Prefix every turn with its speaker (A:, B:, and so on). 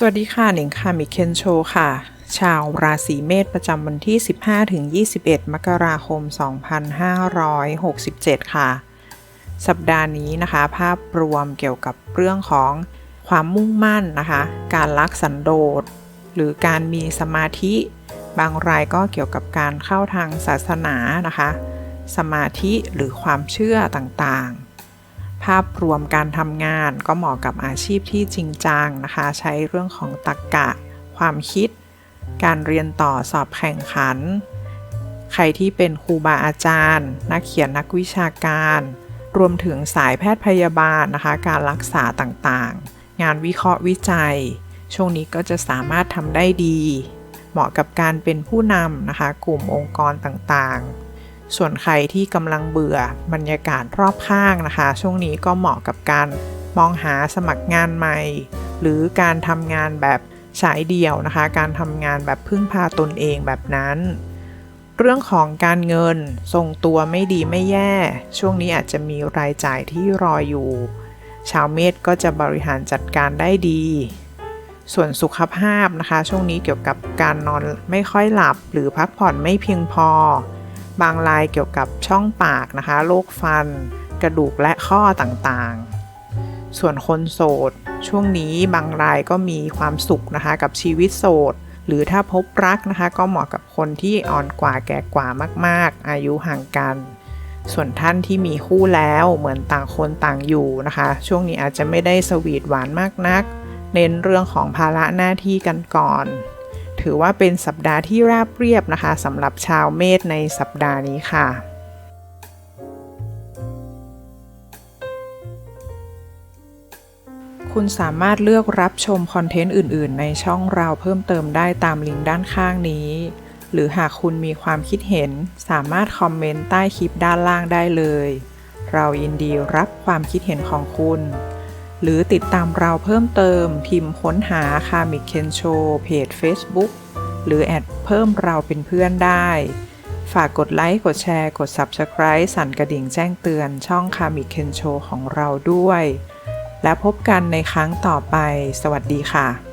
A: สวัสดีค่ะหนิงค่ะมิเคนโชค่ะ ชาวราศีเมษประจำวันที่ 15ถึง21 มกราคม 2567 ค่ะ สัปดาห์นี้นะคะ ภาพรวมเกี่ยวกับเรื่องของความมุ่งมั่นนะคะ การรักสันโดษ หรือการมีสมาธิ บางรายก็เกี่ยวกับการเข้าทางศาสนานะคะ สมาธิหรือความเชื่อต่างๆาพรวมการทำงาน ก็เหมาะกับอาชีพที่จริงจังนะคะ ใช้เรื่องของตรรกกะ ความคิด การเรียนต่อสอบแข่งขัน ใครที่เป็นครูบาอาจารย์ นักเขียนนักวิชาการ รวมถึงสายแพทย์พยาบาลนะคะ การรักษาต่างๆ งานวิเคราะห์วิจัย ช่วงนี้ก็จะสามารถทำได้ดี เหมาะกับการเป็นผู้นำนะคะ กลุ่มองค์กรต่างๆ ส่วนใครที่กำลังเบื่อบรรยากาศรอบข้างนะคะ ช่วงนี้ก็เหมาะกับการมองหาสมัครงานใหม่ หรือการทำงานแบบฉายเดี่ยวนะคะ การทำงานแบบพึ่งพาตนเองแบบนั้น เรื่องของการเงินทรงตัวไม่ดีไม่แย่ ช่วงนี้อาจจะมีรายจ่ายที่รออยู่ ชาวเมษก็จะบริหารจัดการได้ดี ส่วนสุขภาพนะคะ ช่วงนี้เกี่ยวกับการนอนไม่ค่อยหลับ หรือพักผ่อนไม่เพียงพอ บางรายเกี่ยวกับช่องปากนะคะโรคฟัน กระดูกและข้อต่างๆ ส่วนคนโสด ช่วงนี้บางรายก็มีความสุขนะคะกับชีวิตโสด หรือถ้าพบรักนะคะ ก็เหมาะกับคนที่อ่อนกว่าแก่กว่ามาก ๆ อายุห่างกัน ส่วนท่านที่มีคู่แล้วเหมือนต่างคนต่างอยู่นะคะ ช่วงนี้อาจจะไม่ได้สวีทหวานมากนัก เน้นเรื่องของภาระหน้าที่กันก่อน ถือว่าเป็นสัปดาห์ที่ราบเรียบนะคะสำหรับชาวเมษในสัปดาห์นี้ค่ะคุณสามารถเลือกรับชมคอนเทนต์อื่น ๆ ในช่องเราเพิ่มเติมได้ตามลิงก์ด้านข้างนี้ หรือหากคุณมีความคิดเห็น สามารถคอมเมนต์ใต้คลิปด้านล่างได้เลย เรายินดีรับความคิดเห็นของคุณ หรือติดตามเราเพิ่มเติม พิมพ์ค้นหาคามิเคนโชเพจ Facebook หรือแอดเพิ่มเราเป็นเพื่อนได้ ฝากกดไลค์ กดแชร์ กด Subscribe สั่นกระดิ่งแจ้งเตือนช่องคามิเคนโชของเราด้วย และพบกันในครั้งต่อไป สวัสดีค่ะ